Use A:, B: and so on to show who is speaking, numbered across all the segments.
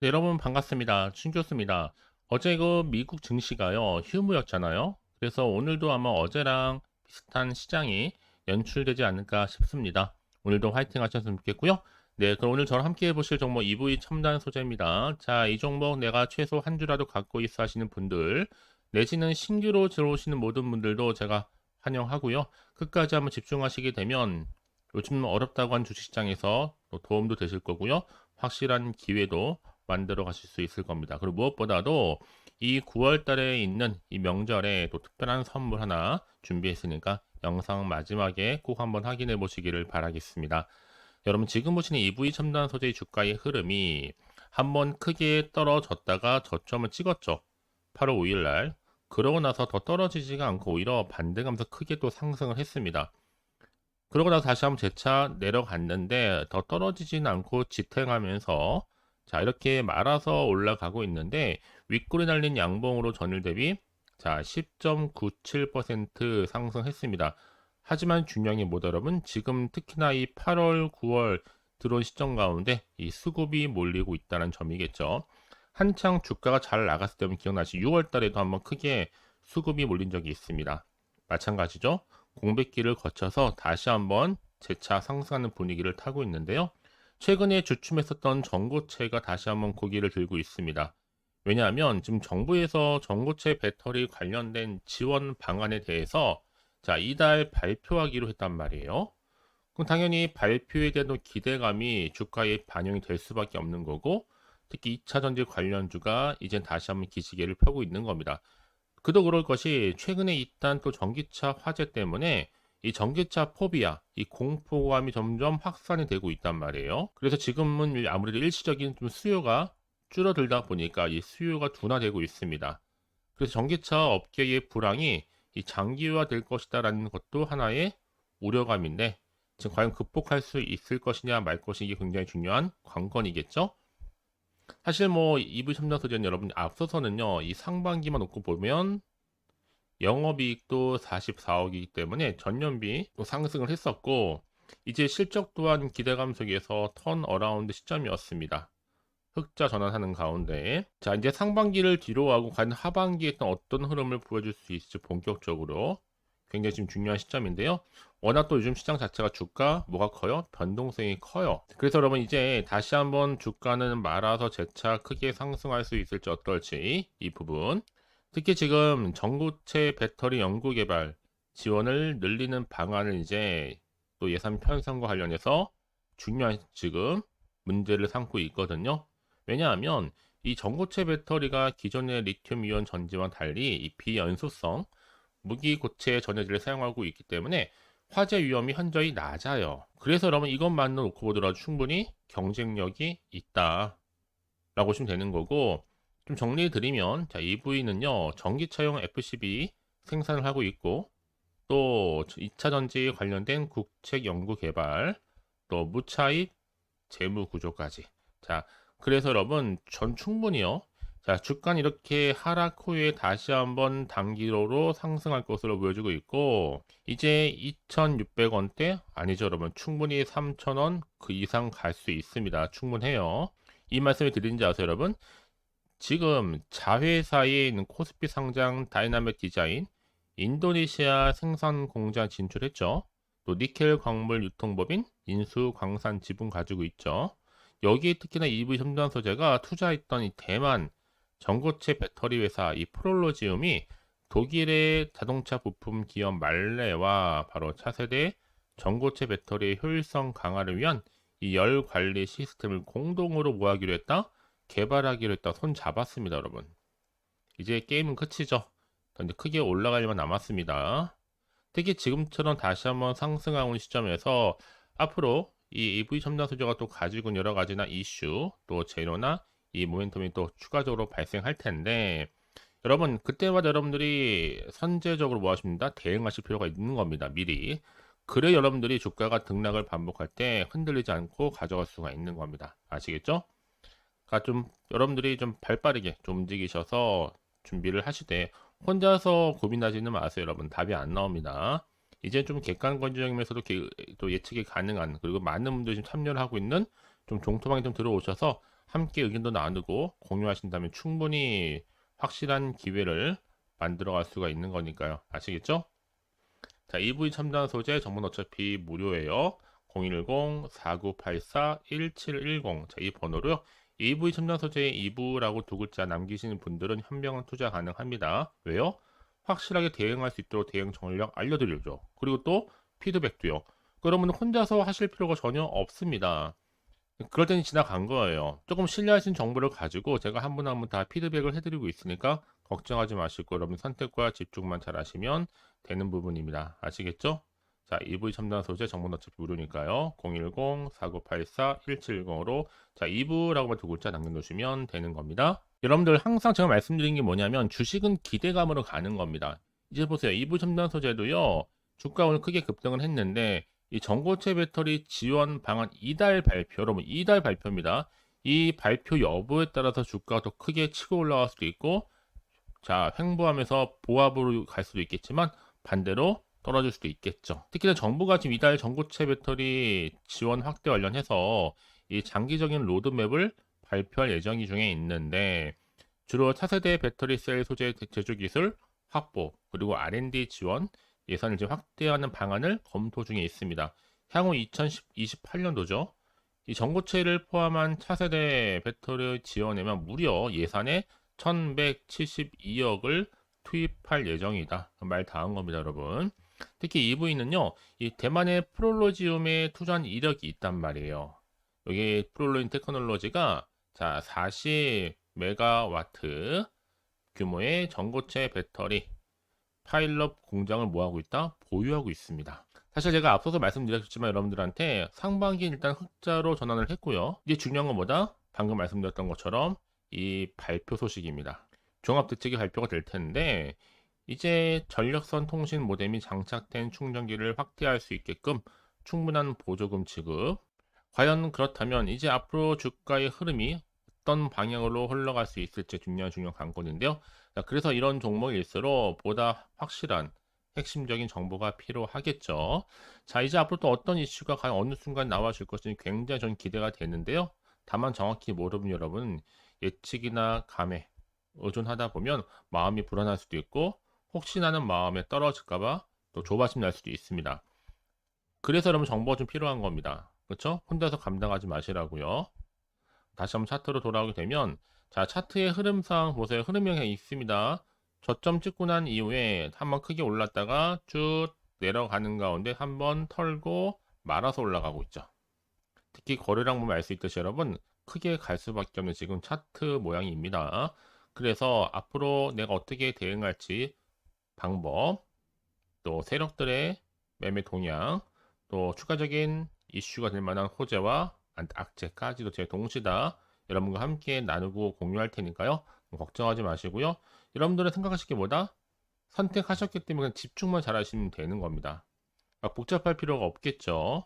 A: 네, 여러분 반갑습니다. 신교수입니다. 어제 그 미국 증시가요, 휴무였잖아요. 그래서 오늘도 아마 어제랑 비슷한 시장이 연출되지 않을까 싶습니다. 오늘도 화이팅 하셨으면 좋겠고요. 네, 그럼 오늘 저랑 함께 해보실 종목 EV 첨단 소재입니다. 자, 이 종목 내가 최소 한 주라도 갖고 있어 하시는 분들, 내지는 신규로 들어오시는 모든 분들도 제가 환영하고요. 끝까지 한번 집중하시게 되면 요즘 어렵다고 한 주식시장에서 또 도움도 되실 거고요. 확실한 기회도 만들어 가실 수 있을 겁니다. 그리고 무엇보다도 이 9월 달에 있는 이 명절에 또 특별한 선물 하나 준비했으니까 영상 마지막에 꼭 한번 확인해 보시기를 바라겠습니다. 여러분 지금 보시는 EV 첨단 소재의 주가의 흐름이 한번 크게 떨어졌다가 저점을 찍었죠. 8월 5일 날. 그러고 나서 더 떨어지지가 않고 오히려 반대가면서 크게 또 상승을 했습니다. 그러고 나서 다시 한번 재차 내려갔는데 더 떨어지지는 않고 지탱하면서 자, 이렇게 말아서 올라가고 있는데 윗골이 날린 양봉으로 전일 대비 자, 10.97% 상승했습니다. 하지만 중요한 게 뭐다 여러분? 지금 특히나 이 8월, 9월 들어온 시점 가운데 이 수급이 몰리고 있다는 점이겠죠. 한창 주가가 잘 나갔을 때면 기억나시 6월 달에도 한번 크게 수급이 몰린 적이 있습니다. 마찬가지죠. 공백기를 거쳐서 다시 한번 재차 상승하는 분위기를 타고 있는데요. 최근에 주춤했었던 전고체가 다시 한번 고개를 들고 있습니다. 왜냐하면 지금 정부에서 전고체 배터리 관련된 지원 방안에 대해서 자, 이달 발표하기로 했단 말이에요. 그럼 당연히 발표에 대한 기대감이 주가에 반영이 될 수밖에 없는 거고 특히 2차 전지 관련주가 이젠 다시 한번 기시계를 펴고 있는 겁니다. 그도 그럴 것이 최근에 있던 또 전기차 화재 때문에 이 전기차 포비아, 이 공포감이 점점 확산이 되고 있단 말이에요. 그래서 지금은 아무래도 일시적인 좀 수요가 줄어들다 보니까 이 수요가 둔화되고 있습니다. 그래서 전기차 업계의 불황이 이 장기화 될 것이다라는 것도 하나의 우려감인데 지금 과연 극복할 수 있을 것이냐 말 것이냐 굉장히 중요한 관건이겠죠. 사실 뭐 EV 첨단 소재는 여러분 앞서서는요 이 상반기만 놓고 보면 영업이익도 44억이기 때문에 전년비 또 상승을 했었고 이제 실적 또한 기대감 속에서 턴 어라운드 시점이었습니다. 흑자 전환하는 가운데 자 이제 상반기를 뒤로하고 과연 하반기에 어떤 흐름을 보여줄 수 있을지 본격적으로 굉장히 지금 중요한 시점인데요. 워낙 또 요즘 시장 자체가 주가 뭐가 커요? 변동성이 커요. 그래서 여러분 이제 다시 한번 주가는 말아서 재차 크게 상승할 수 있을지 어떨지 이 부분 특히 지금 전고체 배터리 연구 개발 지원을 늘리는 방안을 이제 또 예산 편성과 관련해서 중요한 지금 문제를 삼고 있거든요. 왜냐하면 이 전고체 배터리가 기존의 리튬 이온 전지와 달리 이 비연소성 무기 고체 전해질을 사용하고 있기 때문에 화재 위험이 현저히 낮아요. 그래서 여러분 이것만 놓고 보더라도 충분히 경쟁력이 있다. 라고 보시면 되는 거고 좀 정리해 드리면 자, EV는요. 전기차용 FCB 생산을 하고 있고 또 2차 전지 관련된 국책 연구 개발 또 무차입 재무 구조까지. 자, 그래서 여러분 전 충분히요. 자, 주가는 이렇게 하락 후에 다시 한번 단기로로 상승할 것으로 보여지고 있고 이제 2,600원대 아니죠, 여러분. 충분히 3,000원 그 이상 갈 수 있습니다. 충분해요. 이 말씀을 드린지 아세요, 여러분? 지금 자회사에 있는 코스피 상장 다이나믹 디자인 인도네시아 생산 공장 진출했죠. 또 니켈 광물 유통법인 인수 광산 지분 가지고 있죠. 여기에 특히나 EV 첨단 소재가 투자했던 이 대만 전고체 배터리 회사 이 프롤로지움이 독일의 자동차 부품 기업 말레와 바로 차세대 전고체 배터리의 효율성 강화를 위한 이 열 관리 시스템을 공동으로 모아기로 했다. 개발하기로 했다. 손 잡았습니다 여러분. 이제 게임은 끝이죠. 근데 크게 올라갈 일만 남았습니다. 특히 지금처럼 다시 한번 상승하고 있는 시점에서 앞으로 이 EV 첨단 소재가 또 가지고 있는 여러 가지나 이슈 또 재료나 이 모멘텀이 또 추가적으로 발생할 텐데 여러분 그때마다 여러분들이 선제적으로 뭐 하십니다? 대응하실 필요가 있는 겁니다 미리. 그래 여러분들이 주가가 등락을 반복할 때 흔들리지 않고 가져갈 수가 있는 겁니다. 아시겠죠? 그러니까 좀 여러분들이 좀 발빠르게 좀 움직이셔서 준비를 하시되 혼자서 고민하지는 마세요 여러분 답이 안 나옵니다 이제 좀 객관건조적이면서도 또 예측이 가능한 그리고 많은 분들이 지금 참여를 하고 있는 좀 종토방에 좀 들어오셔서 함께 의견도 나누고 공유하신다면 충분히 확실한 기회를 만들어갈 수가 있는 거니까요. 아시겠죠? 자, EV 첨단 소재 정보는 어차피 무료예요. 010-4984-1710. 자, 이 번호로요. EV 첨단 소재의 2부라고 두 글자 남기시는 분들은 현명한 투자 가능합니다. 왜요? 확실하게 대응할 수 있도록 대응 전략 알려드리죠. 그리고 또 피드백도요. 그러면 혼자서 하실 필요가 전혀 없습니다. 그럴 때는 지나간 거예요. 조금 신뢰하신 정보를 가지고 제가 한 분 한 분 다 피드백을 해드리고 있으니까 걱정하지 마시고 여러분 선택과 집중만 잘 하시면 되는 부분입니다. 아시겠죠? 자, EV 첨단 소재 정보는 어차피 무료니까요. 010-4984-1710으로 자, 2부라고만 두 글자 남겨놓으시면 되는 겁니다. 여러분들 항상 제가 말씀드린 게 뭐냐면 주식은 기대감으로 가는 겁니다. 이제 보세요. 2부 첨단 소재도요. 주가 오늘 크게 급등을 했는데 이 전고체 배터리 지원 방안 이달 발표, 여러분 이달 발표입니다. 이 발표 여부에 따라서 주가가 더 크게 치고 올라갈 수도 있고 자, 횡보하면서 보합으로 갈 수도 있겠지만 반대로 떨어질 수도 있겠죠. 특히나 정부가 지금 이달 전고체 배터리 지원 확대 관련해서 이 장기적인 로드맵을 발표할 예정이 중에 있는데 주로 차세대 배터리 셀 소재 제조 기술 확보 그리고 R&D 지원 예산을 이제 확대하는 방안을 검토 중에 있습니다. 향후 2028년도죠. 이 전고체를 포함한 차세대 배터리 지원에만 무려 예산의 1172억을 투입할 예정이다. 말 다한 겁니다, 여러분. 특히 EV는요, 이 대만의 프롤로지움에 투자한 이력이 있단 말이에요. 여기 프롤로인 테크놀로지가 자 40 메가와트 규모의 전고체 배터리 파일럿 공장을 뭐하고 있다? 보유하고 있습니다. 사실 제가 앞서서 말씀드렸지만 여러분들한테 상반기 일단 흑자로 전환을 했고요. 이제 중요한 건 뭐다? 방금 말씀드렸던 것처럼 이 발표 소식입니다. 종합대책이 발표가 될 텐데 이제 전력선 통신 모뎀이 장착된 충전기를 확대할 수 있게끔 충분한 보조금 지급. 과연 그렇다면 이제 앞으로 주가의 흐름이 어떤 방향으로 흘러갈 수 있을지 중요한 중요한 관건인데요. 자, 그래서 이런 종목일수록 보다 확실한 핵심적인 정보가 필요하겠죠. 자, 이제 앞으로 또 어떤 이슈가 과연 어느 순간 나와줄 것인지 굉장히 전 기대가 되는데요. 다만 정확히 모르는 여러분 예측이나 감에 의존하다 보면 마음이 불안할 수도 있고 혹시나는 마음에 떨어질까봐 또 조바심 날 수도 있습니다. 그래서 여러분 정보가 좀 필요한 겁니다. 그렇죠? 혼자서 감당하지 마시라고요. 다시 한번 차트로 돌아오게 되면 자 차트의 흐름상 보세요. 흐름형이 있습니다. 저점 찍고 난 이후에 한번 크게 올랐다가 쭉 내려가는 가운데 한번 털고 말아서 올라가고 있죠. 특히 거래량 보면 알 수 있듯이 여러분 크게 갈 수밖에 없는 지금 차트 모양입니다. 그래서 앞으로 내가 어떻게 대응할지 방법, 또 세력들의 매매 동향, 또 추가적인 이슈가 될 만한 호재와 악재까지도 제 동시다 여러분과 함께 나누고 공유할 테니까요. 걱정하지 마시고요. 여러분들은 생각하실 게 뭐다? 선택하셨기 때문에 집중만 잘 하시면 되는 겁니다. 막 복잡할 필요가 없겠죠.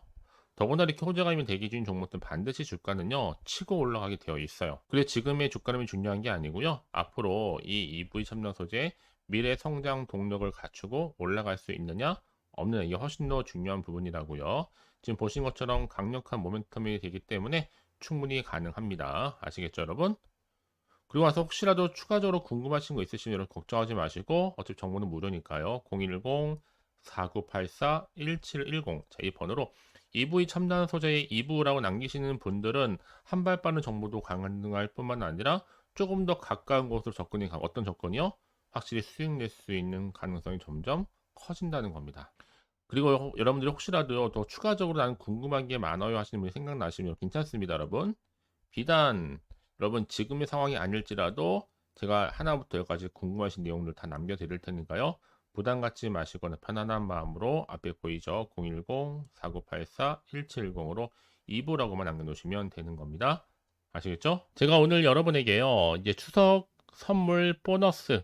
A: 더구나 이렇게 호재감이 대기 중인 종목들 반드시 주가는요 치고 올라가게 되어 있어요. 그래 지금의 주가름이 중요한 게 아니고요. 앞으로 이 EV 첨단 소재 미래 성장 동력을 갖추고 올라갈 수 있느냐 없느냐 이게 훨씬 더 중요한 부분이라고요. 지금 보신 것처럼 강력한 모멘텀이 되기 때문에 충분히 가능합니다. 아시겠죠, 여러분? 그리고 와서 혹시라도 추가적으로 궁금하신 거 있으시면 여러분 걱정하지 마시고 어차피 정보는 무료니까요. 010-4984-1710 자, 이 번호로 EV 첨단 소재의 2부라고 남기시는 분들은 한 발 빠른 정보도 가능할 뿐만 아니라 조금 더 가까운 곳으로 접근이 가 어떤 접근이요? 확실히 수익 낼 수 있는 가능성이 점점 커진다는 겁니다. 그리고 여러분들이 혹시라도 더 추가적으로 나는 궁금한 게 많아요 하시는 분이 생각나시면 괜찮습니다, 여러분. 비단 여러분 지금의 상황이 아닐지라도 제가 하나부터 여기까지 궁금하신 내용들 다 남겨드릴 테니까요. 부담 갖지 마시거나 편안한 마음으로 앞에 보이죠? 010-4984-1710으로 2부라고만 남겨놓으시면 되는 겁니다. 아시겠죠? 제가 오늘 여러분에게요. 이제 추석 선물 보너스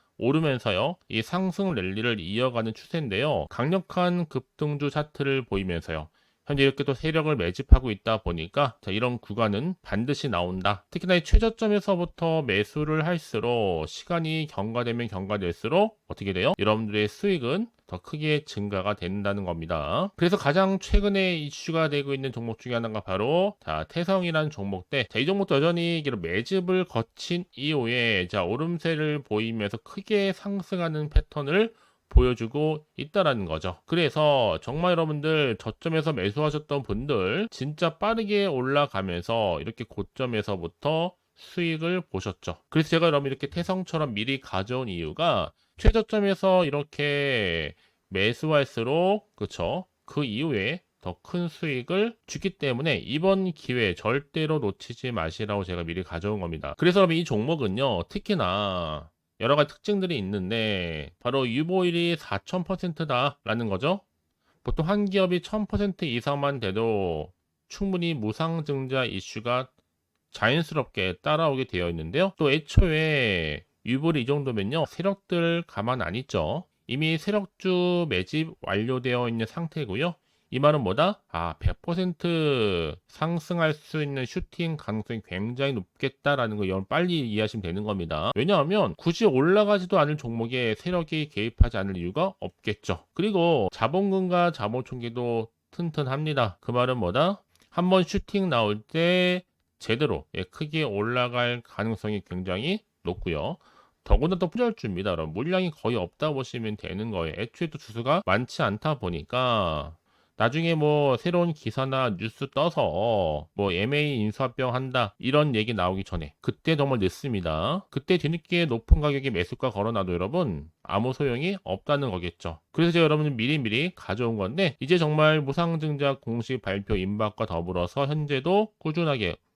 A: 오르면서요. 이 상승 랠리를 이어가는 추세인데요. 강력한 급등주 차트를 보이면서요. 현재 이렇게 또 세력을 매집하고 있다 보니까 자, 이런 구간은 반드시 나온다. 특히나 이 최저점에서부터 매수를 할수록 시간이 경과되면 경과될수록 어떻게 돼요? 여러분들의 수익은 더 크게 증가가 된다는 겁니다. 그래서 가장 최근에 이슈가 되고 있는 종목 중에 하나가 바로 자, 태성이라는 종목대. 자, 이 종목도 여전히 매집을 거친 이후에 자, 오름세를 보이면서 크게 상승하는 패턴을 보여주고 있다라는 거죠. 그래서 정말 여러분들 저점에서 매수하셨던 분들 진짜 빠르게 올라가면서 이렇게 고점에서부터 수익을 보셨죠. 그래서 제가 여러분 이렇게 태성처럼 미리 가져온 이유가 최저점에서 이렇게 매수할수록 그쵸? 그 이후에 더 큰 수익을 주기 때문에 이번 기회 절대로 놓치지 마시라고 제가 미리 가져온 겁니다. 그래서 여러분 이 종목은요 특히나 여러 가지 특징들이 있는데 바로 유보율이 4000%다라는 거죠. 보통 한 기업이 1000% 이상만 돼도 충분히 무상증자 이슈가 자연스럽게 따라오게 되어 있는데요. 또 애초에 유보율이 이 정도면요. 세력들 가만 안 있죠. 이미 세력주 매집 완료되어 있는 상태고요. 이 말은 뭐다? 아, 100% 상승할 수 있는 슈팅 가능성이 굉장히 높겠다라는 거 여러분 빨리 이해하시면 되는 겁니다. 왜냐하면 굳이 올라가지도 않을 종목에 세력이 개입하지 않을 이유가 없겠죠. 그리고 자본금과 자본총계도 튼튼합니다. 그 말은 뭐다? 한번 슈팅 나올 때 제대로 예, 크게 올라갈 가능성이 굉장히 높고요. 더구나 또. 여러분 물량이 거의 없다 보시면 되는 거예요. 애초에 또 주수가 많지 않다 보니까 나중에 뭐 새로운 기사나 뉴스 떠서 뭐 MA 인수합병 한다 이런 얘기 나오기 전에 그때 정말 늦습니다. 그때 뒤늦게 높은 가격에 매수가 걸어놔도 여러분 아무 소용이 없다는 거겠죠. 그래서 제가 여러분들 미리미리 가져온 건데 이제 정말 무상증자 공식 발표 임박과 더불어서 현재도 꾸준하게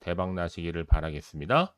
A: 대박 나시기를 바라겠습니다.